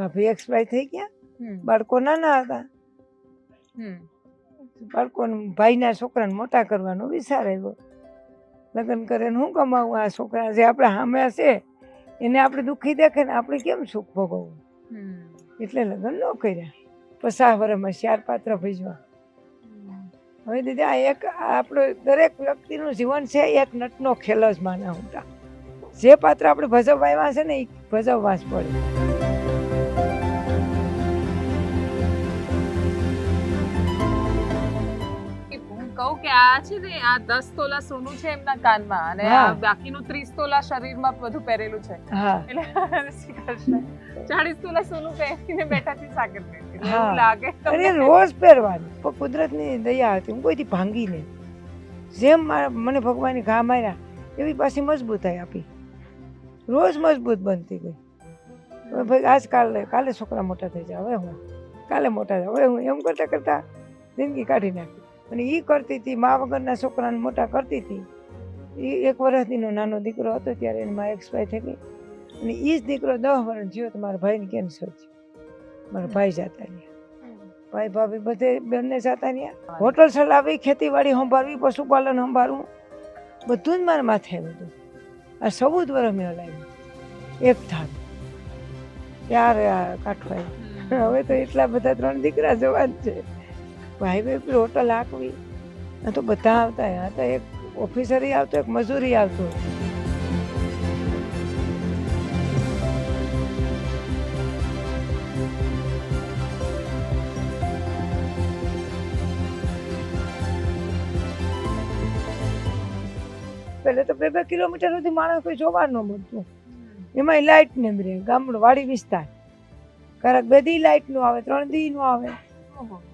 ભાભી એક્સપાયર થઈ ગયા? બાળકો નાના હતા. હમ, બાળકોને ભાઈના છોકરાને મોટા કરવાનો વિચાર આવ્યો. લગ્ન કરે હું કમાવું આ છોકરા જે આપણે સામે છે? એને આપણે દુઃખી દેખે ને આપણે કેમ સુખ ભોગવવું? એટલે લગ્ન ન કર્યા. પસાહ વર્ષમાં ચાર પાત્ર ભજવા હવે દીદી આ એક આપણો દરેક વ્યક્તિનું જીવન છે એક નટનો ખેલ જ માના ઉલટા જે પાત્ર આપણે ભજવવા આવ્યા છે ને એ ભજવવા જ પડે. કહું કે આ છે ને આ દસ તોલા સોનું છે એમના કાનમાં અને. બાકીનું ત્રીસ તોલા શરીરમાં બધું પહેરેલું છે. હા. એટલે શ્રી કૃષ્ણ ચાળીસ તોલા સોનું પહેરીને બેઠા છે સાગર લાગે અરે રોજ પહેરવાનું. પણ કુદરતની દયા હતી. હું કોઈથી ભાંગી નહીં જેમ મને ભગવાનની ઘા માર્યા એવી પાછી મજબૂતાઈ આપી. રોજ મજબૂત બનતી ગઈ. હવે ભાઈ આજ કાલે કાલે છોકરા મોટા થઈ જાય હવે હું કાલે મોટા થાય હવે હું એમ કરતાં કરતાં જિંદગી કાઢી નાખી. અને એ કરતી હતી મા વગરના છોકરાને મોટા કરતી હતી. એ એક વર્ષનો નાનો દીકરો હતો ત્યારે એની મા એક્સપાયર થઈ ગઈ. અને એ જ દીકરો દસ વર્ષ જીવો તો મારા ભાઈને કેન્સર થયું. મારા ભાઈ જતા રહ્યા. ભાઈ ભાભી બધે બંને જતા રહ્યા. હોટલ ચલાવી ખેતીવાડી સંભાળવી પશુપાલન સંભાળવું. બધું જ મારા માથે આવ્યું હતું. આ ચૌદ વર્ષ મેં હલાવ્યું. એક થાક ત્યારે આ કાઠવાય. હવે તો એટલા બધા ત્રણ દીકરા જવાન છે. હાઈવે પર હોટલ હાંકવી આ તો બધા આવતા આ તો એક ઓફિસરી આવતો, એક મજૂરી આવતો. પહેલે તો બે બે કિલોમીટર સુધી માણસ કોઈ જોવા ન મળતું. એમાંય લાઇટ ને રહે. ગામડું વાડી વિસ્તાર. ક્યારેક બે દી લાઇટનું આવે, ત્રણ દી નું આવે.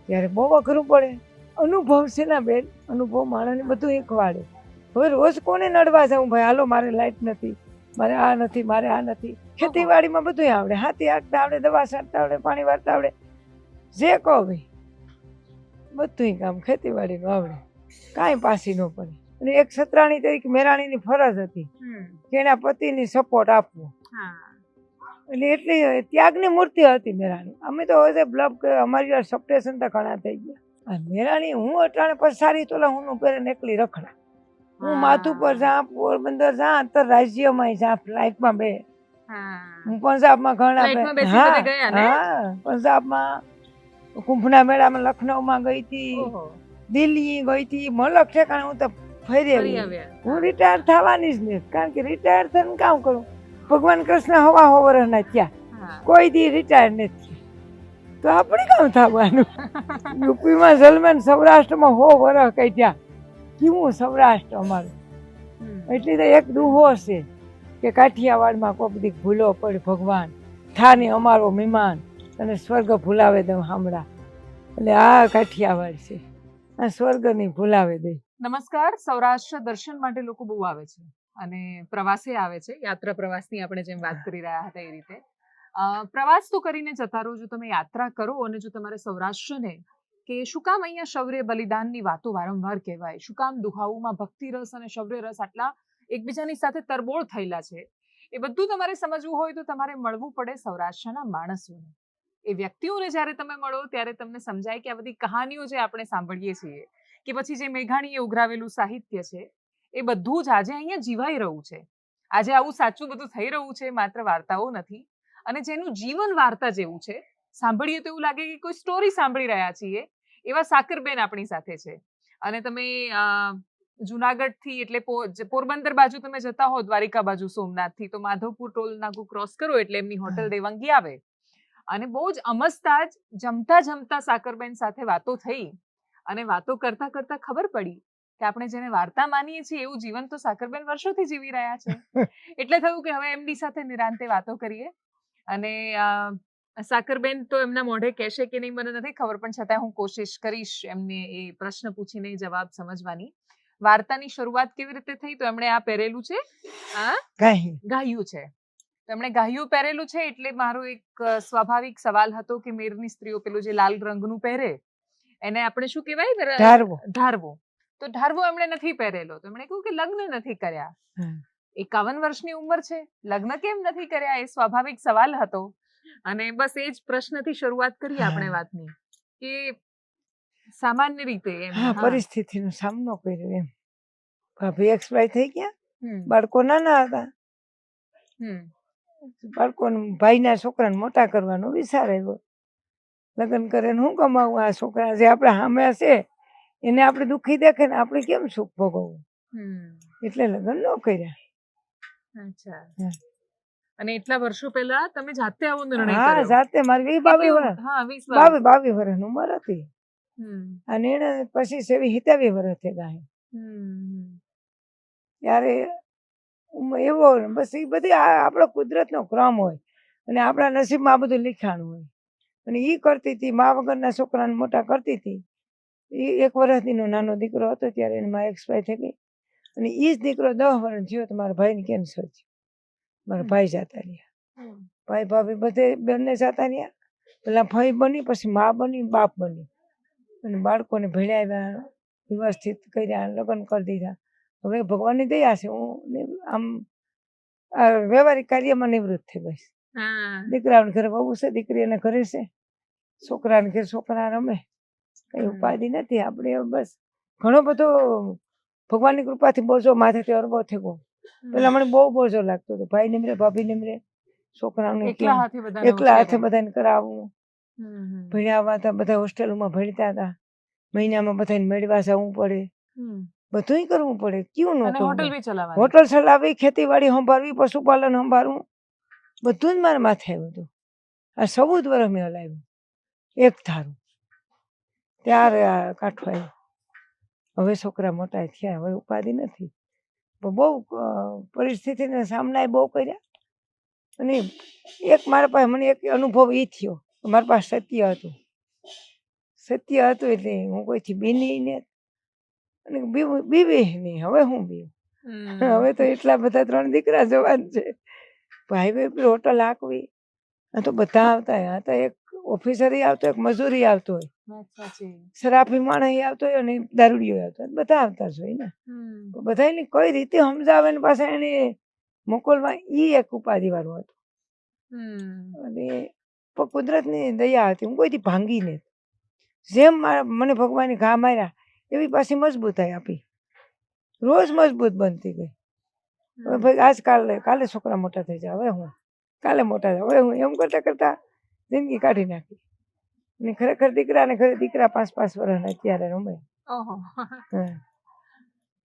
ત્યારે બહુ અઘરું પડે. અનુભવ છે ને બેન અનુભવ માણસને બધું એકવાડે હવે રોજ કોને નડવા જાઉં ભાઈ? હાલો મારે લાઇટ નથી મારે આ નથી મારે આ નથી. ખેતીવાડીમાં બધું આવડે. હાથી હાંકતા આવડે દવા છાંટતા આવડે પાણી વાળતા આવડે. જે કહો ભાઈ બધું કામ ખેતીવાડીનું આવડે. કાંઈ પાસી ન પડે. અને એક સતરાણી તરીકે મેરાણીની ફરજ હતી. કે એના પતિની સપોર્ટ આપવો. એટલે એટલી ત્યાગની મૂર્તિ હતી મેરાણી. અમે તો હવે બ્લબ અમારી વાર તો ઘણા થઈ ગયા. મેરાણી હું અટાણે પછી સારી તોલા હું પહેરે એકલી રખડા. હું માથું પર જા પોરબંદર જા આંતર રાજ્યમાં જા ફ્લાઇટમાં બે. હા. પંજાબમાં ઘણા બે- હા? હા પંજાબમાં કુંભના મેળામાં લખનઉમાં ગઈ હતી. દિલ્હી ગઈ હતી મલક ઠેકાણે હું તો ફરી ફરી આવી હું રિટાયર થવાની જ નહીં કારણ કે રિટાયર થઈને કામ કરું. ભગવાન કૃષ્ણ હવા હો વર્ષના થયા. હા. કોઈ દી રિટાયર નથી. તો આપણે કામ થવાનું? યુપીમાં સલમાન સૌરાષ્ટ્રમાં હો વરસ કઈ ત્યાં કેવું સૌરાષ્ટ્ર અમારું? એટલે તો એક દુહો છે કે કાઠિયાવાડમાં કોક દી ભૂલો પડે ભગવાન. થાની અમારો મહેમાન અને સ્વર્ગ ભૂલાવે દે હામડા એટલે આ કાઠિયાવાડ છે. આ સ્વર્ગ નહીં ભૂલાવે દે. નમસ્કાર. સૌરાષ્ટ્ર દર્શન માટે લોકો બહુ આવે છે. અને પ્રવાસે આવે છે. યાત્રા પ્રવાસની આપણે જેમ વાત કરી રહ્યા હતા એ રીતે. અ, પ્રવાસ તો કરીને જતા રહો. જો તમે યાત્રા કરો અને જો તમારે સૌરાષ્ટ્રને કે શું કામ અહીંયા શૌર્ય બલિદાનની વાતો વારંવાર કહેવાય? શું કામ દુહાવુમાં ભક્તિ રસ અને શૌર્ય રસ આટલા એકબીજાની સાથે તરબોળ થયેલા છે? એ બધું તમારે સમજવું હોય તો તમારે મળવું પડે સૌરાષ્ટ્રના માણસોને. એ વ્યક્તિઓને જ્યારે તમે મળો ત્યારે તમને સમજાય કે આ બધી કહાનીઓ જે આપણે સાંભળીએ છીએ કે પછી જે મેઘાણીએ ઉઘરાવેલું સાહિત્ય છે એ બધું જ આજે અહીંયા જીવાઈ રહ્યું છે. આજે આવું સાચું બધું થઈ રહ્યું છે માત્ર વાર્તાઓ નથી. અને જેનું જીવન વાર્તા જેવું છે સાંભળીએ તો એવું લાગે કે કોઈ સ્ટોરી સાંભળી રહ્યા છીએ એવા સાકરબેન આપણી સાથે છે. અને તમે જુનાગઢથી એટલે પોરબંદર બાજુ તમે જતા હો દ્વારિકા બાજુ સોમનાથથી તો માધવપુર ટોલ નાકુ ક્રોસ કરો એટલે એમની હોટલ દેવાંગી આવે. અને બહુ જ અમસ્તા જ જમતા જમતા સાકરબેન સાથે વાતો થઈ. અને વાતો કરતા કરતા ખબર પડી કે આપણે જેને વાર્તા માનીએ છીએ એવું જીવન તો સાકરબેન વર્ષોથી જીવી રહ્યા છે. એટલે થયું કે હવે એમની સાથે નિરાંતે વાતો કરીએ. અને સાકરબેન તો એમના મોઢે કહેશે કે નહીં મને નથી ખબર પણ છતાં હું કોશિશ કરીશ એમને એ પ્રશ્ન પૂછીને જવાબ સમજવાની. વાર્તાની શરૂઆત કેવી રીતે થઈ? તો એમણે આ પહેરેલું છે આ ગાયું. છે. તો એમણે ગાયું પહેરેલું છે એટલે મારો એક સ્વાભાવિક સવાલ હતો કે મેરની સ્ત્રીઓ પેલું જે લાલ રંગનું પહેરે એને આપણે શું કહેવાય? ધારવો. ધારવો. તો ઢારવો એમણે નથી પહેરેલો. તો એમણે કહ્યું કે લગ્ન નથી કર્યા. એકાવન વર્ષની ઉંમર છે. લગ્ન કેમ નથી કર્યા? એ સ્વાભાવિક સવાલ હતો. અને બસ એ જ પ્રશ્નથી શરૂઆત કરી આપણે વાતની કે સામાન્ય રીતે. પરિસ્થિતિનો સામનો કર્યો એમ. ભાભી એક્સપાયર થઈ ગયા? બાળકો નાના હતા. બાળકોને ભાઈના છોકરાને મોટા કરવાનો વિચાર આવ્યો. લગ્ન કરે હું કમાવું આ છોકરા? જે આપણા સામે છે. એને આપણે દુઃખી દેખે ને આપણે કેમ સુખ ભોગવવું? એટલે લગ્ન ન કર્યા. અને એટલા વર્ષો પહેલા તમે જાતે આવો નિર્ણય હા જાતે મારી વી બાવી વર્ષ? હા વીસ. બાવી બાવી વર્ષની ઉંમર હતી. અને એને પછી સેવી હિતાવી વર્ષ થઈ ગાય ત્યારે એવો બસ એ બધી આપણો કુદરતનો ક્રમ હોય. અને આપણા નસીબમાં આ બધું લીખાણું હોય. અને એ કરતી હતી મા વગરના છોકરાને મોટા કરતી હતી. એ એક વર્ષનો નાનો દીકરો હતો ત્યારે એની મા એક્સપાયર થઈ ગઈ અને એ જ દીકરો દસ વર્ષ થયો તો મારા ભાઈને કેન્સર થયું. મારા ભાઈ જતા રહ્યા. ભાઈ ભાભી બધે બંને જતા રહ્યા. પેલા ભાઈ બની પછી મા બની બાપ બની. અને બાળકોને ભણાવ્યા વ્યવસ્થિત કર્યા લગ્ન કરી દીધા. હવે ભગવાનની દયા છે. હું આમ આ વ્યવહારિક કાર્યમાં નિવૃત્ત થઈ ગઈ. દીકરાઓને ઘરે બહુ છે દીકરી એને ઘરે છે. છોકરાને ઘરે છોકરા રમે. કઈ ઉપાધિ નથી આપણે બસ. ઘણો બધો ભગવાનની કૃપાથી બોજો માથેથી અરબો થઈ ગયો. પેલા મને બહુ બોજો લાગતો હતો. ભાઈ નિમરે ભાભી નિમરે છોકરાઓને એકલા હાથે બધાને કરાવવું. ભણ્યા હતા બધા હોસ્ટેલમાં ભણતા હતા મહિનામાં બધાને મેળવા જવું પડે. બધું કરવું પડે. ક્યું ન હોટલ ચલાવવી ખેતીવાડી સંભાળવી પશુપાલન સંભાળવું. બધું જ મારા માથે આવ્યું હતું. આ ચૌદ વર્ષ મેં હલાવ્યું. એક ધારું ત્યારે આ કાઠો આવ્યો હવે છોકરા મોટા થયા હવે ઉપાધિ નથી. પણ બહુ પરિસ્થિતિને સામના બહુ કર્યા. અને એક મારા પાસે મને એક અનુભવ એ થયો. મારા પાસે સત્ય હતું. સત્ય હતું એટલે હું કોઈથી બીની ને અને બીવું નહીં હવે હું બીવું. હવે તો એટલા બધા ત્રણ દીકરા જવાન છે. ભાઈ ભાઈ હોટલ હાંકવી. આ તો બધા આવતા આ તો એક ઓફિસરી આવતો એક મજૂરી આવતો હોય. શરાફી માણસ આવતો હોય અને દારૂડીઓ આવતો હોય. બધા આવતા જ હોય ને. બધા એની બધાને કઈ રીતે સમજાવે ને પાછા એને મોકલવા એ એક ઉપાધિ વાળું હતું. અને પણ કુદરતની દયા હતી. હું કોઈથી ભાંગી નહીં જેમ મારા મને ભગવાને ઘા માર્યા એવી પાછી મજબૂતાઈ આપી. રોજ મજબૂત બનતી ગઈ. હવે ભાઈ આજ કાલે કાલે છોકરા મોટા થઈ જાય હવે હું કાલે મોટા થાય હવે હું એમ કરતા કરતા જિંદગી કાઢી નાખી. અને ખરેખર દીકરા ને ઘરે દીકરા પાંચ પાંચ વર્ષના અત્યારે રમે.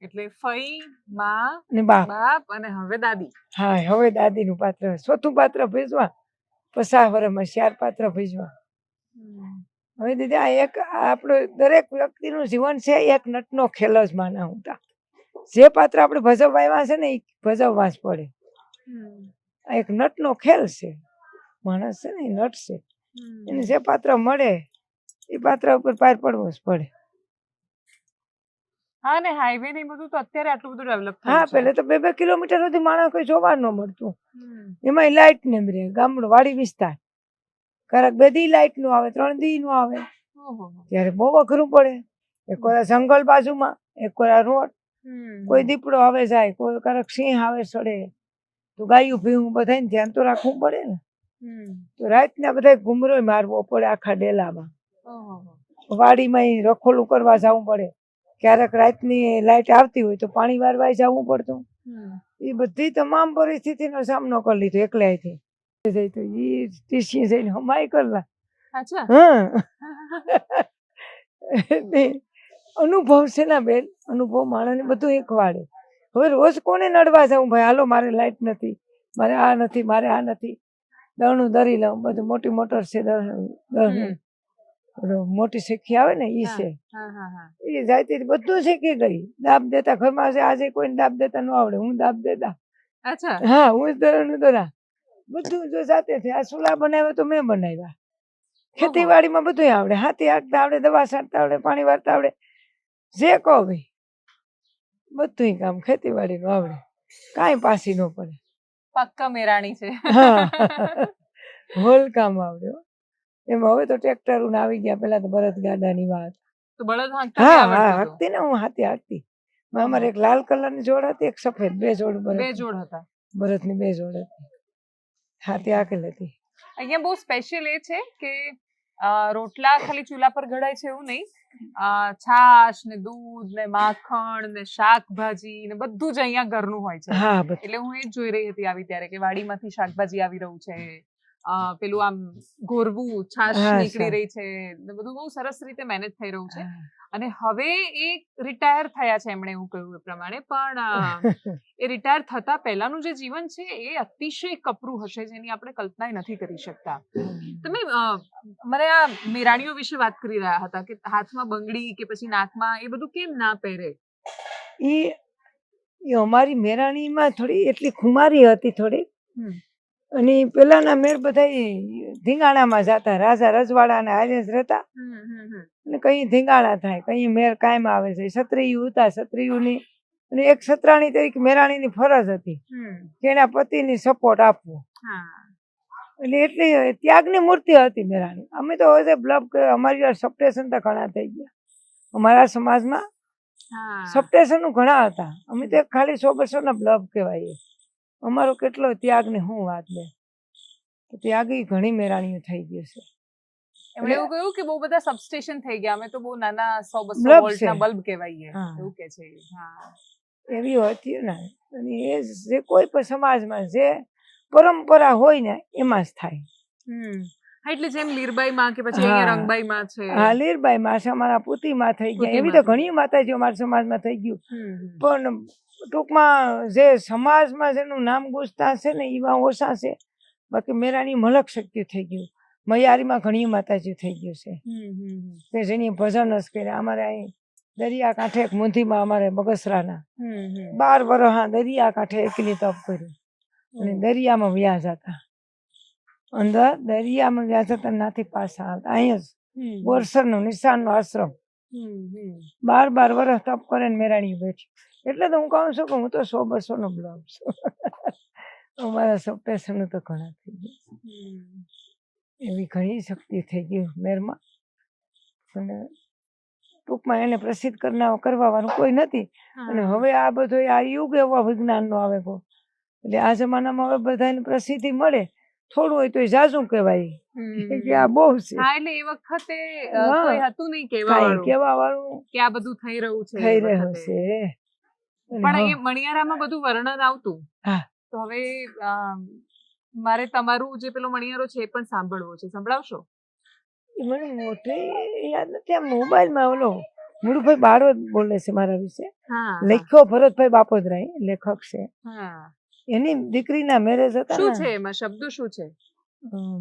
એટલે ફઈ માં ને બાપ. અને હવે દાદી. હા હવે દાદીનું પાત્ર. ચોથું પાત્ર ભેજવા પચાસ વર્ષમાં ચાર પાત્ર ભેજવા. હવે દીદી આ એક આપણો દરેક વ્યક્તિનું જીવન છે એક નટનો ખેલ જ માના હું તા. જે પાત્ર આપણે ભજવવા આવ્યા છે ને એ ભજવવા જ પડે. આ એક નટનો ખેલ છે. માણસ છે ને એ નટશે એને જે પાત્ર મળે એ પાત્ર ઉપર પાર પડવો જ પડે. હા ને હાઈવે ને બધું તો અત્યારે આટલું બધું ડેવલપ હા પેલે તો બે બે કિલોમીટર સુધી માણસ કોઈ જોવા ન મળતું. એમાં લાઇટ ને રે ગામડો વાડી વિસ્તાર. ક્યારેક બે દી લાઇટનું આવે ત્રણ દી નું આવે. ત્યારે બહુ અઘરું પડે. એક વાર જંગલ બાજુમાં એક વાર રોડ. કોઈ દીપડો આવે જાય કોઈ ક્યારેક સિંહ આવે સડે. તો ગાયું ભીવું બધાને ધ્યાન તો રાખવું પડે ને. તો રાતના બધા ઘુમરો મારવો પડે આખા ડેલામાં. વાડીમાં રખોલું કરવા જવું પડે. ક્યારેક રાતની લાઇટ આવતી હોય તો પાણી વારવા જવું પડતું. એ બધી તમામ પરિસ્થિતિનો સામનો કરી લીધો એકલાયથી. જઈ તો ઈ ટીસી જઈને હમાય કરલા. હા. અનુભવ છે ના બેન? અનુભવ માણસને બધું એકવાડે હવે રોજ કોને નડવા જાઉં ભાઈ હાલો મારે લાઈટ નથી. મારે આ નથી મારે આ નથી. દળનું દરી લઉં બધું મોટી મોટર છે દળ મોટી શીખી આવે ને ઈ છે. એ જાયતી બધું શીખી ગઈ. દાબ દેતા ઘરમાં છે આજે કોઈને દાબ દેતા ન આવડે હું દાબ દેતા. અચ્છા. હા હું દળનું દરા. બધું જો જાતે છે આ સુલા બનાવ્યા તો મેં બનાવ્યા. ખેતીવાડીમાં બધું આવડે હાથી હાંકતા આવડે દવા છાંટતા આવડે પાણી વાળતા આવડે. જે કહો ભાઈ બધું કામ ખેતીવાડીનું આવડે. કાંઈ પાસી ન પડે. પક્કા મેરાણી છે. હોલ કામ આવડે એમ હવે તો ટ્રેક્ટરો આવી ગયા પેલા તો બળદ ગાડાની વાત. તો બળદ હા હા હાંકતી ને હું હાથી હાંકતી. અમારે એક લાલ કલરની જોડ હતી એક સફેદ બે જોડ બે જોડ હતા. બળદની બે જોડ હતી. હાથી હાંકેલ હતી. અહીંયા બહુ સ્પેશિયલ એ છે કે રોટલા ખાલી ચૂલા પર ઘડાય છે એવું નહીં. છાશ ને દૂધ ને માખણ ને શાકભાજી ને બધું જ અહીંયા ઘરનું હોય છે. એટલે હું એ જ જોઈ રહી હતી આવી ત્યારે કે વાડીમાંથી શાકભાજી આવી રહ્યું છે. પેલું આમ ગોરવું છાશ નીકળી રહી છે બધું બહુ સરસ રીતે મેનેજ થઈ રહ્યું છે. અને હવે એ રિટાયર થયા છે એમણે એવું કહ્યું એ પ્રમાણે. પણ એ રિટાયર થતા પહેલાનું જે જીવન છે એ અતિશય કપરું હશે જેની આપણે કલ્પના નથી કરી શકતા. તમે મને આ મેરાણીઓ વિશે વાત કરી રહ્યા હતા કે હાથમાં બંગડી કે પછી નાકમાં એ બધું કેમ ના પહેરે? એ અમારી મેરાણીમાં થોડી એટલી ખુમારી હતી થોડી. અને પેલાના મેર બધા ધીંગાણામાં જતા રાજા રજવાડા ને જ રહેતા. અને કઈ ધીંગાણા થાય કઈ મેર કાયમ આવે છે. સત્રિયું હતા ક્ષત્રિયુની અને એક સત્રાણી તરીકે મેરાણીની ફરજ હતી કે એના પતિની સપોર્ટ આપવો. એટલે એટલી ત્યાગની મૂર્તિ હતી મેરાણી. અમે તો હવે બ્લબ કે અમારી સપ્ટેશન તો ઘણા થઈ ગયા. અમારા સમાજમાં સપ્ટેશન ઘણા હતા. અમે તો ખાલી સો બસો ના બ્લબ કહેવાય અમારો કેટલો ત્યાગ ને શું વાત લે તો ત્યાગી ઘણી મેરાણીઓ થઈ ગયું છે એમણે એવું કહ્યું કે બહુ બધા સબસ્ટેશન થઈ ગયા. અમે તો બહુ નાના સો બસો વોલ્ટના બલ્બ કહેવાઈએ. એવું કે છે. હા. એવી હતી ને. અને એ જે કોઈ પણ સમાજમાં જે પરંપરા હોય ને એમાં જ થાય. હા, એટલે જેમ લીરબાઈ માં કે પછી અહીંયા. રંગબાઈ માં છે. હા લીરબાઈ માં છે. અમારા પુતીમાં થઈ ગયા. એવી તો. ઘણી માતાજીઓ અમારા સમાજમાં થઈ ગયું. પણ ટૂંકમાં જે સમાજમાં જેનું નામ ગુજતા છે ને એવા ઓછા છે બાકી મેરાની મલક શક્તિ થઈ ગયું. મયારીમાં ઘણી માતાજી થઈ ગયું છે. કે જેની ભજન જ કર્યા. અમારે અહીં દરિયા કાંઠે એક મુંધીમાં અમારે બગસરાના. બાર વર્ષ દરિયા કાંઠે એકલી તપ કર્યું. અને દરિયામાં વ્યાજ હતા. અંદર દરિયામાં વ્યાજ હતા નાથી પાછા આવતા. અહીંયા જ ગોરસરનું નિશાન નિશાનનો આશ્રમ. બાર બાર વર્ષ તપ કરે ને મેરાણી બેઠી. એટલે તો હું કહું છું કે હું તો સો બસો નો બ્લોગ છું અમારા સપ્ટેશન તો ઘણા થઈ ગયા. એવી ઘણી શક્તિ થઈ ગઈ મેરમાં અને ટૂંકમાં એને પ્રસિદ્ધ કરનાર કરવા કોઈ નથી. અને હવે આ બધો આ યુગ એવો વિજ્ઞાનનો આવે કો એટલે આ જમાનામાં હવે બધાને પ્રસિદ્ધિ મળે. થોડું હોય તો એ જાજુ કહેવાય. કે આ બહુ છે. હા એટલે એ વખતે કોઈ હતું નહીં કેવા વાળું કે આ બધું થઈ રહ્યું છે થઈ રહ્યું છે. પણ એ મણિયારામાં બધું વર્ણન આવતું. તો હવે મારે તમારું જે પેલો મણિયારો છે એ પણ સાંભળવો છે. સંભળાવશો? મને મોટે યાદ નથી. આ મોબાઈલમાં ઓલો મુરુભાઈ બારોદ બોલે છે મારા વિશે. લેખો ભરતભાઈ બાપોદરાય લેખક છે. હા. એની દીકરીના મેરેજ હતા શું છે એમાં? શબ્દો શું છે?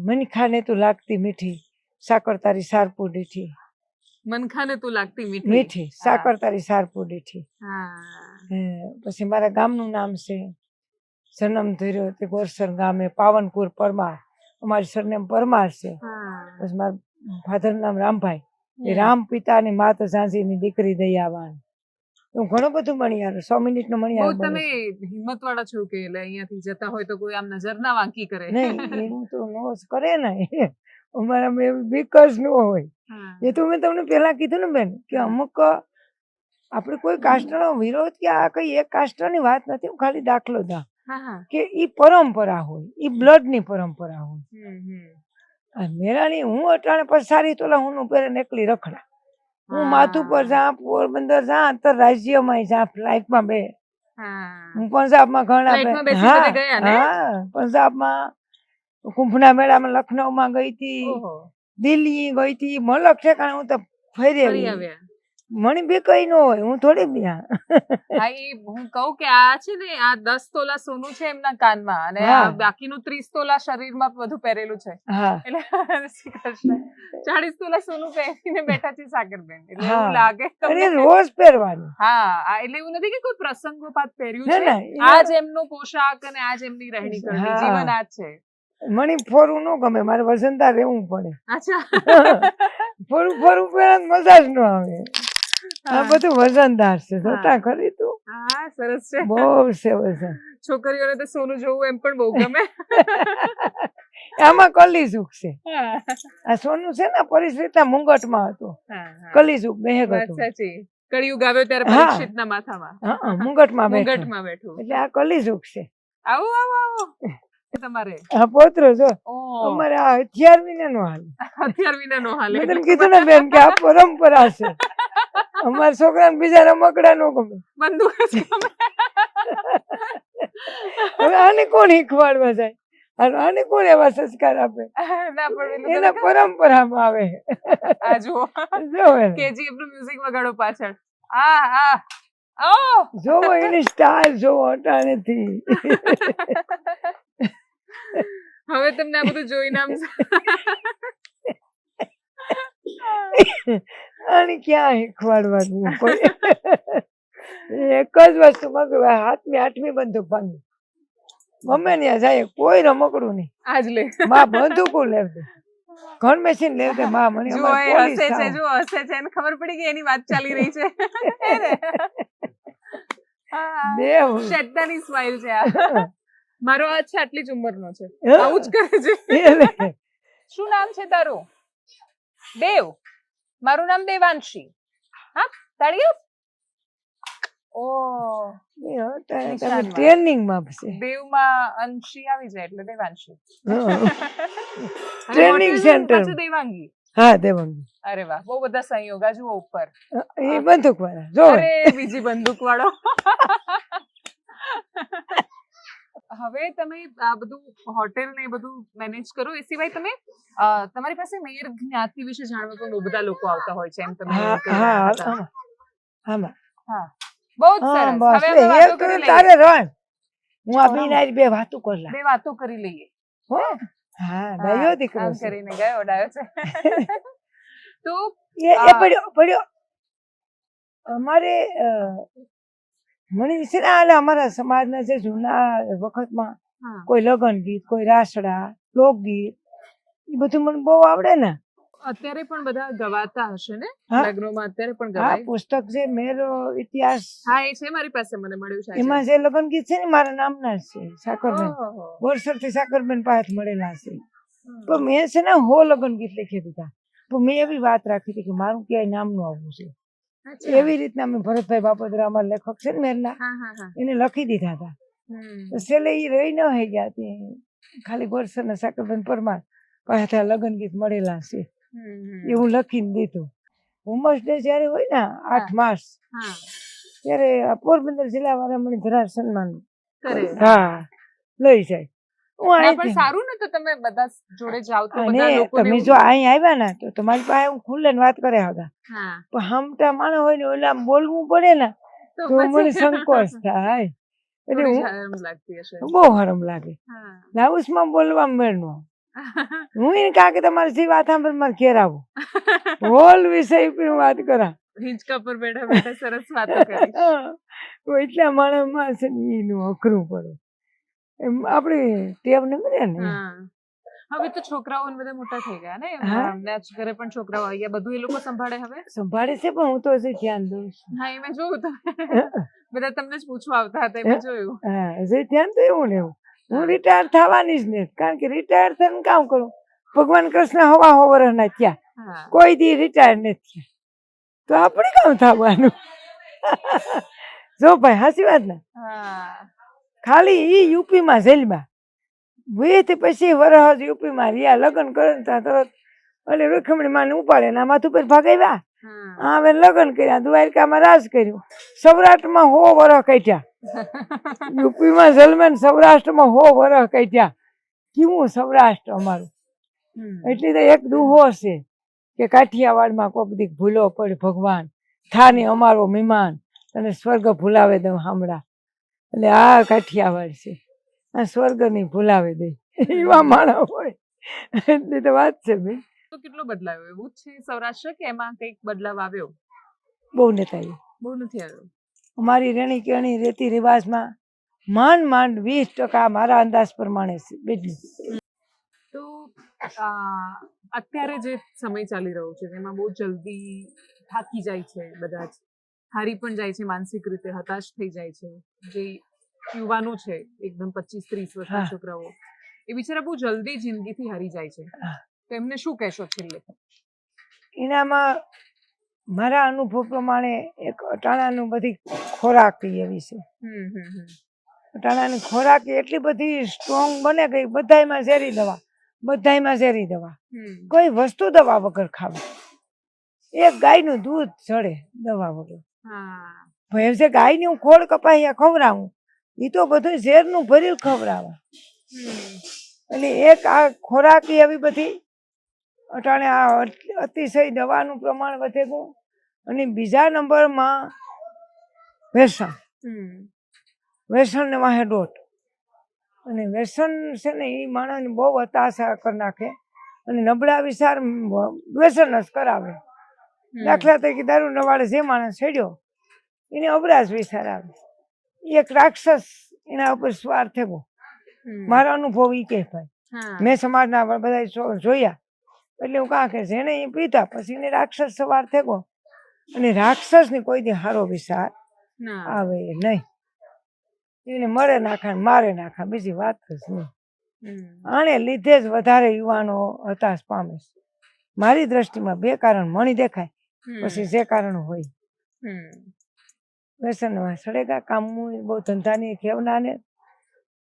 મનખાને તું લાગતી મીઠી સાકર તારી સારપુર દીઠી. મનખાને તું લાગતી મીઠી. મીઠી સાકર તારી સારપુર ડીઠી હે, પછી મારા ગામનું નામ છે જન્મ ધર્યો તે ગોરસર ગામે પાવનપુર પરમાર. અમારી સરનેમ પરમાર છે. પછી મારા ફાધર નામ રામભાઈ. એ. રામ માતા માત ઝાંઝીની દીકરી દયાવાન. હું ઘણું બધું મણિયાર સો મિનિટ નો મણિયાર તમે હિંમત વાળા છો કે એટલે અહીંયાથી જતા હોય તો કોઈ આમ નજર ના વાંકી કરે. નહીં એવું તો નો કરે ને. અમારામાં એવી બીક જ ન હોય. એ તો મેં તમને પહેલા કીધું ને બેન કે અમુક આપણે કોઈ કાષ્ટનો વિરોધ કે આ કઈ એક કાષ્ટની વાત નથી હું ખાલી દાખલો દા કે ઈ પરંપરા હોય ઈ બ્લડની પરંપરા હોય. મેરાની હું અટાણે પસારી તોલા હું પહેરે એકલી રખડા. હું માથું પર. જા પોરબંદર જા આંતર રાજ્યમાં જા ફ્લાઇટમાં બે. હા. પંજાબમાં ઘણા બે- હા? હા પંજાબમાં કુંભના મેળામાં લખનઉમાં ગઈ હતી દિલ્હી ગઈ હતી મલક ઠેકાણે હું તો ફરી આવી. મણી બે કઈ ન હોય હું થોડી બી હા એ હું કહું કે આ છે ને આ દસ તોલા સોનું છે એમના કાનમાં અને બાકીનું ત્રીસ તોલા શરીરમાં બધું પહેરેલું છે. ચાલીસ એટલે શ્રી કૃષ્ણ ચાળીસ તોલા સોનું પહેરીને બેઠા છે સાગરબેન એટલે એવું લાગે અરે. રોજ પહેરવાનું. હા એટલે એવું નથી કે કોઈ પ્રસંગોપાત પહેર્યું છે. આજ એમનો પોશાક અને આજ એમની રહેણી કરણી. જીવન આજ છે. મને ફોરું ન ગમે મારે વસંતા રહેવું પડે. અચ્છા. ફોરું ફોરું પહેરે મજા જ ન આવે. આ બધું વજનદાર છે જોતા ખરી તું. હા સરસ છે. બહુ છે વજન. છોકરીઓને તો સોનું જોવું એમ પણ બહુ ગમે. આમાં કલીજુગ છે. આ સોનું છે ને પરિસ્થિતિના મુંગટમાં હતું. હા, હા. કલીજુગ બેહક હતું કળિયુગ આવ્યો ત્યારે હા. પરીક્ષિતના માથામાં. હા મુંગટમાં બેઠું. મુંગટમાં બેઠું. એટલે આ કલીજુગ છે. આવો આવો આવો. તમારે. આ પોતરો જો. અમારે આ હથિયાર વિનાનો હાલ. હથિયાર વિના નો હાલ મેં તમને કીધું ને બેન કે આ પરંપરા છે. અમારા છોકરાને બીજા રમકડા નો ગમે. બંદૂક હવે આને કોણ શીખવાડવા જાય? અને આને કોણ એવા સંસ્કાર આપે? એના પરંપરામાં આવે. આ જુઓ. કેજીએફનું. મ્યુઝિક વગાડો પાછળ. આ આ. ઓ જોવો એની સ્ટાઇલ જોવો અટાણેથી હવે તમને આ બધું જોઈને આમ આને ક્યાં શીખવાડવાનું કોઈ એક જ વસ્તુ મગર હાથમી આઠમી બંદૂક ભાંગી મમ્મી ને જાય કોઈ રમકડું નહીં. આજ લે. માં બંદૂકો લેવડે ઘર મેસીને લેવડે માં મને જો એ હસે છે. જો હસે છે એને ખબર પડી ગઈ એની વાત ચાલી રહી છે. દેવ શેતાની સ્માઈલ છે આ. મારો આ છે આટલી જ ઉંમરનો છે. આવું જ કરે છે. શું નામ છે તારું? દેવ મારું નામ દેવાંશી. હા તાળીઓ? ઓ. ટ્રેનિંગમાં તમે દેવમાં અંશી આવી જાય એટલે દેવાંશી. Training center. પાછું દેવાંગી. હા દેવાંગી. અરે વાહ બહુ બધા સંયોગ આ જુઓ ઉપર. એ બંદૂક વાળા જો અરે બીજી બંદૂક વાળો હવે તમે આ બધું હોટેલ ને બધું મેનેજ કરો. એ સિવાય તમે તમારી પાસે મેયર જ્ઞાતિ વિશે જાણવા પણ બહુ બધા લોકો આવતા હોય છે એમ તમે હા બહુ જ સરસ. હવે તો વાતો કરી લઈએ. તારે રણ હું આ હા. બે વાતો કરલા બે વાતો કરી લઈએ. હો? હા? ડાયો દીકરો કરીને ગયો ડાયો છે. તો એ પડ્યો પડ્યો. અમારે મને છે ને અમારા સમાજના જે જૂના વખતમાં કોઈ લગ્ન ગીત કોઈ રાસડા લોકગીત એ બધું મને બહુ આવડે ને. અત્યારે પણ બધા ગવાતા હશે ને લગ્નોમાં? અત્યારે પણ ગવાય? પુસ્તક છે મેરો ઇતિહાસ હા એ છે મારી પાસે મને મળ્યું છે એમાં જે લગ્ન ગીત છે ને મારા નામના છે સાકરબેન. વર્ષોથી સાકરબેન પાસે મળેલા છે. તો પણ મેં છે ને હો લગ્ન ગીત લખી દીધા પણ મેં એવી વાત રાખી હતી કે મારું ક્યાંય નામનું આવવું છે. એવી રીતના અમે ભરતભાઈ બાપોદરા અમારા લેખક છે ને મેરના એને લખી દીધા હતા. છેલ્લે એ રહી ન થઈ ગયા તે ખાલી ગોરસર ને સાકરબેન પરમાર પાછા લગ્ન ગીત મળેલા છે. એ હું લખીને દીધું. વુમન્સ ડે જ્યારે હોય ને આઠ માસ ત્યારે પોરબંદર જિલ્લા વાળા મને ધરાર સન્માન હા લઈ જાય. પણ સારું ને તો તમે બધા જોડે જાવ તો બધા તમે જો અહીં આવ્યા ને તો તમારી પાસે હું ખુલ્લે વાત કરે આવતા પણ હમતા માણસ હોય ને ઓલા બોલવું પડે ને તો મને સંકોચ થાય. એટલે હું બહુ હરમ લાગે. લાઉસમાં બોલવા મેળનો હું એને કા કે તમારે જે વાત સાંભળ મારે ઘેર આવો. હોલ વિષય પર વાત કરા હિંચકા પર બેઠા બેઠા સરસ વાતો કરી એટલા માણસમાં છે એનું અઘરું પડે. એમ આપણે ટેવ ન મળે ને હવે તો છોકરાઓ ને બધા મોટા થઈ ગયા ને. એમના ઘરે પણ છોકરાઓ આવી ગયા. બધું એ લોકો સંભાળે હવે? સંભાળે છે પણ હું તો હજી ધ્યાન દઉં છું. હા એ મેં જોયું તમે બધા તમને જ પૂછવા આવતા હતા એમ મેં જોયું. હા હજી ધ્યાન તો એવું ને એવું. હું રિટાયર થવાની જ નહીં કારણ કે રિટાયર થઈને કામ કરું. ભગવાન કૃષ્ણ હવા હોવર ના થયા. કોઈ દી રિટાયર નથી તો આપણે કામ થવાનું? જો ભાઈ હાચી વાત ને? હા. ખાલી ઈ યુપીમાં જેલમાં. વીસ પછી વરસ યુપીમાં રહ્યા લગ્ન કરે ને ત્યાં તરત એટલે રૂખમણી માને ઉપાડે ને માથું પર ભાગાવ્યા હા. હવે લગ્ન કર્યા દ્વારકામાં રાજ કર્યું. સૌરાષ્ટ્રમાં હો વરસ કાઢ્યા. યુપીમાં જલમેન સૌરાષ્ટ્રમાં હો વરસ કાઢ્યા. કેવું સૌરાષ્ટ્ર અમારું? એટલે તો એક દુહો છે કે કાઠિયાવાડમાં કોક દીક ભૂલો પડે ભગવાન. થાની અમારો મહેમાન અને સ્વર્ગ ભૂલાવે દઉં હામડા એટલે આ કાઠિયાવાડ છે. આ સ્વર્ગ નહીં ભૂલાવે દે. એવા માણા હોય. એટલે તો વાત છે બેન. તો કેટલો બદલાયો એવું છે સૌરાષ્ટ્ર કે એમાં કંઈક બદલાવ આવ્યો? બહુ નથી આવ્યો. બહુ નથી આવ્યો. અમારી રેણી કેણી રીતિ રિવાજમાં માંડ માંડ વીસ ટકા મારા અંદાજ પ્રમાણે છે. બીજું તો અત્યારે જે સમય ચાલી રહ્યો છે તેમાં બહુ જલ્દી થાકી જાય છે બધા જ. હારી પણ જાય છે માનસિક રીતે હતાશ થઈ જાય છે. જે યુવાનો છે એકદમ પચીસ ત્રીસ વર્ષના છોકરાઓ એ બિચારા બહુ જલ્દી જિંદગીથી હારી જાય છે. તો એમને શું કહેશો છેલ્લે? એનામાં મારા અનુભવ પ્રમાણે એક અટાણાનું બધી ખોરાક એવી છે. હમ હમ હમ. અટાણાની ખોરાક એટલી બધી સ્ટ્રોંગ બને ગઈ બધાયમાં ઝેરી દવા બધાયમાં ઝેરી દવા. કોઈ વસ્તુ દવા વગર ખાવે. એક ગાયનું દૂધ ચડે દવા વગર. હા ગાય ગાયની હું ખોળ કપાઈ ખવડાવું એ તો બધું ઝેરનું ભર્યું ખવડાવે હમ. એટલે એક આ ખોરાક એવી બધી અટાણે આ અત- અતિશય દવાનું પ્રમાણ વધે ગયું અને બીજા નંબરમાં વ્યસન. વ્યસન ને વાહે દોટ અને વ્યસન છે ને એ માણસને બહુ હતાશા કરી નાખે અને નબળા વિચાર વ્યસન જ કરાવે. દાખલા તરીકે દારૂ નવાડે જે માણસ છેડ્યો એને અબરાજ વિચાર આવે. એક રાક્ષસ એના ઉપર સ્વાર થયો. મારો અનુભવ ઈ કે ભાઈ. મેં સમાજના બધા જોયા. એટલે હું કાં કે જેને એ પીધા પછી એને રાક્ષસ સવાર થયો અને રાક્ષસ ને કોઈ દી હારો વિચાર આવે નહીં. એને મરે નાખા મારે નાખા બીજી વાત જ નહીં. આને લીધે જ વધારે યુવાનો હતાશ પામે છે. મારી દ્રષ્ટિમાં બે કારણ મણી દેખાય. પછી જે કારણ હોય. વ્યસનમાં સડેગા કામનું બહુ ધંધાની ખેવનાને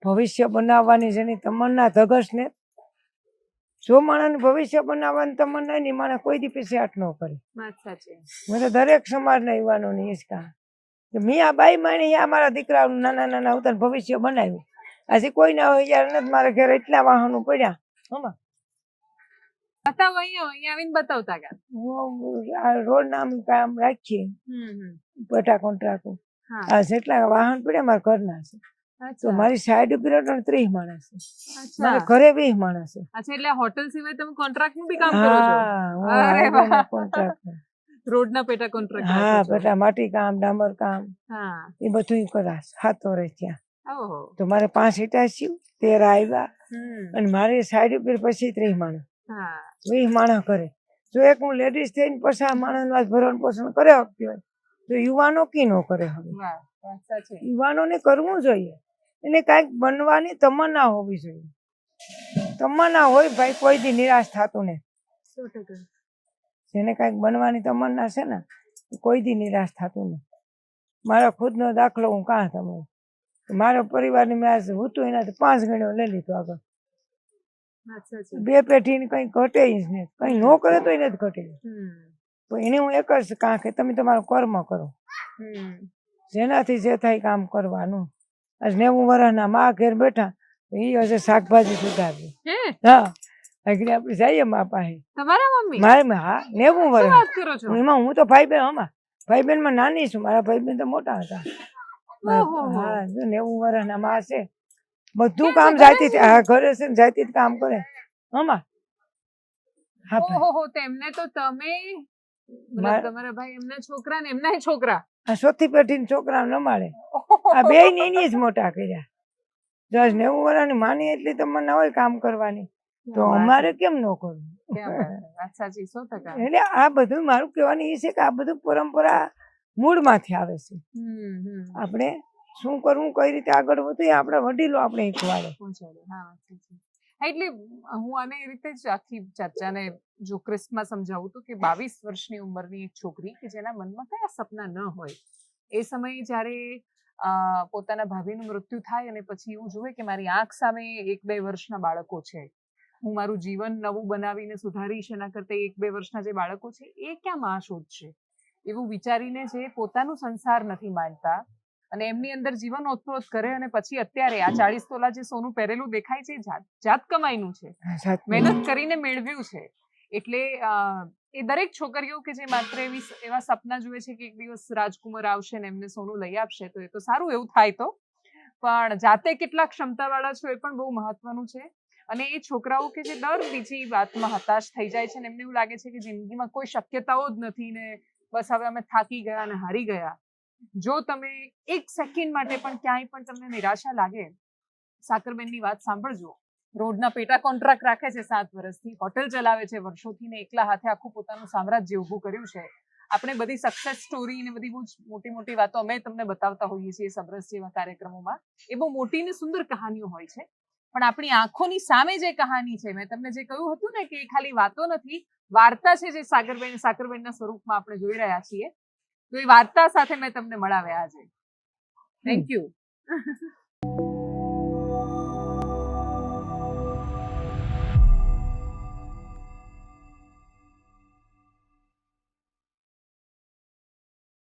ભવિષ્ય બનાવવાની જેની તમન્ના ધગશ ને જો માણસને ભવિષ્ય બનાવવાની તમન્ના નહીં માણસ કોઈ દી પીછે હાથ ન કરે. તો દરેક સમાજના યુવાનોને કહા. કે મેં આ બાઈ માણી આ મારા દીકરાનું નાના નાના ઉતાર ભવિષ્ય બનાવ્યું. આજે કોઈ ના હોય યાર નથી મારા ઘરે એટલા વાહનો પડ્યા. હમણાં. બતાવો અહીંયા અહીંયા આવીને બતાવતા ગયા રોડ નામ કામ રાખીએ. પટા કોન્ટ્રાક્ટ હા. આ જેટલા વાહન પડ્યા મારા ઘરના છે. તો મારી સાઈડ ઉપર ત્રીસ માણસ છે. મારા ઘરે વીસ માણસ છે. અચ્છા એટલે હોટલ સિવાય તમે કોન્ટ્રાક્ટનું બી કામ કરો છો? અરે ના રોડ ના પેટા કોન્ટ્રાક્ટ હા પેટા માટી કામ ડામર કામ હા. એ બધું કરાશ હાથો રહે ત્યાં. તો મારે પાંચ ઈટા સીવ તેર આવ્યા અને મારી સાઈડ ઉપર પછી ત્રીસ માણસ. વીસ માણસ કરે. જો એક હું લેડીઝ થઈને પછી આ માણસનું ભરણ પોષણ કરે શકતી હોય તો યુવાનો કી ન કરે હવે? યુવાનોને કરવું જોઈએ. એને કાંઈક બનવાની તમન્ના હોવી જોઈએ. તમન્ના હોય ભાઈ કોઈ દી નિરાશ થતું ને જેને કાંઈક બનવાની તમન્ના છે ને કોઈ દી નિરાશ થતું નહીં. મારા ખુદનો દાખલો હું કાં તમે મારા પરિવારની મેં આજ હતું એનાથી પાંચ ગણ્યો લઈ લીધો આગળ. બે પેઢી કઈ ઘટે જ નહીં કઈ ન કરે તો એને જ ઘટે. તો એને હું એક જ કાંખે તમે તમારું કર્મ કરો. જેનાથી જે થાય કામ કરવાનું. આજ નેવું વર્ષના મા ઘેર બેઠા એ હશે શાકભાજી સુધારવી. હે? આગળ આપણે જઈએ મા પાસે. તમારા મમ્મી? મારે હા નેવું વર્ષ વાત કરો છો? એમાં હું તો ભાઈ બેન હમા ભાઈ બેનમાં નાની છું. મારા ભાઈ બેન તો મોટા હતા. હા નેવું વર્ષના મા છે બધું કામ જાતી હા ઘરે છે જાતી કામ કરે. હમા? ઓહો તેમને તો તમે તમારા ભાઈ એમના છોકરા ને એમના છોકરા. આ ચોથી પેઢી છોકરા નમાડે આ બે એની જ મોટા કર્યા. દસ નેવું વર્ષની માની એટલી તમને હોય કામ કરવાની. તો અમારે કેમ ન કરવું? એટલે આ બધું મારું કેવાનું એ છે કે આ બધું પરંપરા મૂળમાંથી આવે છે. આપણે શું કરવું કઈ રીતે આગળ વધવું એ આપણા વડીલો આપણે શીખવાડે એટલે હું આને એ રીતે જ આખી ચર્ચાને જો ક્રિસ્પમાં સમજાવું તો કે બાવીસ વર્ષની ઉંમરની એક છોકરી કે જેના મનમાં કયા સપના ન હોય, એ સમયે જ્યારે પોતાના ભાભીનું મૃત્યુ થાય અને પછી એવું જોવે કે મારી આંખ સામે એક બે વર્ષના બાળકો છે, હું મારું જીવન નવું બનાવીને સુધારીશ એના કરતાં એક બે વર્ષના જે બાળકો છે, એ ક્યાં માં શોધશે એવું વિચારીને જે પોતાનું સંસાર નથી માનતા અને એમની અંદર જીવન ઓતપ્રોત કરે અને પછી અત્યારે આ ચાળીસ તોલા જે સોનું પહેરેલું દેખાય છે જાત જાત કમાઈનું છે. મહેનત કરીને મેળવ્યું છે. એટલે એ દરેક છોકરીઓ કે જે માત્ર એવી એવા સપના જુએ છે કે એક દિવસ રાજકુમાર આવશે ને એમને સોનું લઈ આપશે તો એ તો સારું એવું થાય તો. પણ જાતે કેટલા ક્ષમતાવાળા છો એ પણ બહુ મહત્વનું છે. અને એ છોકરાઓ કે જે દર બીજી વાતમાં હતાશ થઈ જાય છે ને એમને એવું લાગે છે કે જિંદગીમાં કોઈ શક્યતાઓ જ નથી ને બસ હવે અમે થાકી ગયા અને હારી ગયા. જો તમે એક સેકન્ડ માટે પણ ક્યાંય પણ તમને નિરાશા લાગે, સાકરબેનની વાત સાંભળજો. રોડના પેટા કોન્ટ્રાક્ટ રાખે છે સાત વર્ષથી હોટેલ ચલાવે છે, વર્ષોથી ને એકલા હાથે આખું પોતાનું સામ્રાજ્ય ઊભું કર્યું છે. આપણે બધી સક્સેસ સ્ટોરી ને બધી બહુ મોટી મોટી વાતો અમે તમને બતાવતા હોઈએ છીએ સબરસ જેવા કાર્યક્રમોમાં. એ બહુ મોટી ને સુંદર કહાનીઓ હોય છે. પણ આપણી આંખોની સામે જે કહાની છે, મેં તમને જે કહ્યું હતું ને કે એ ખાલી વાતો નથી, વાર્તા છે જે સાગરબેન, સાકરબેનના સ્વરૂપમાં આપણે જોઈ રહ્યા છીએ તો એ વાર્તા સાથે મેં તમને મળાવ્યા આજે. Thank you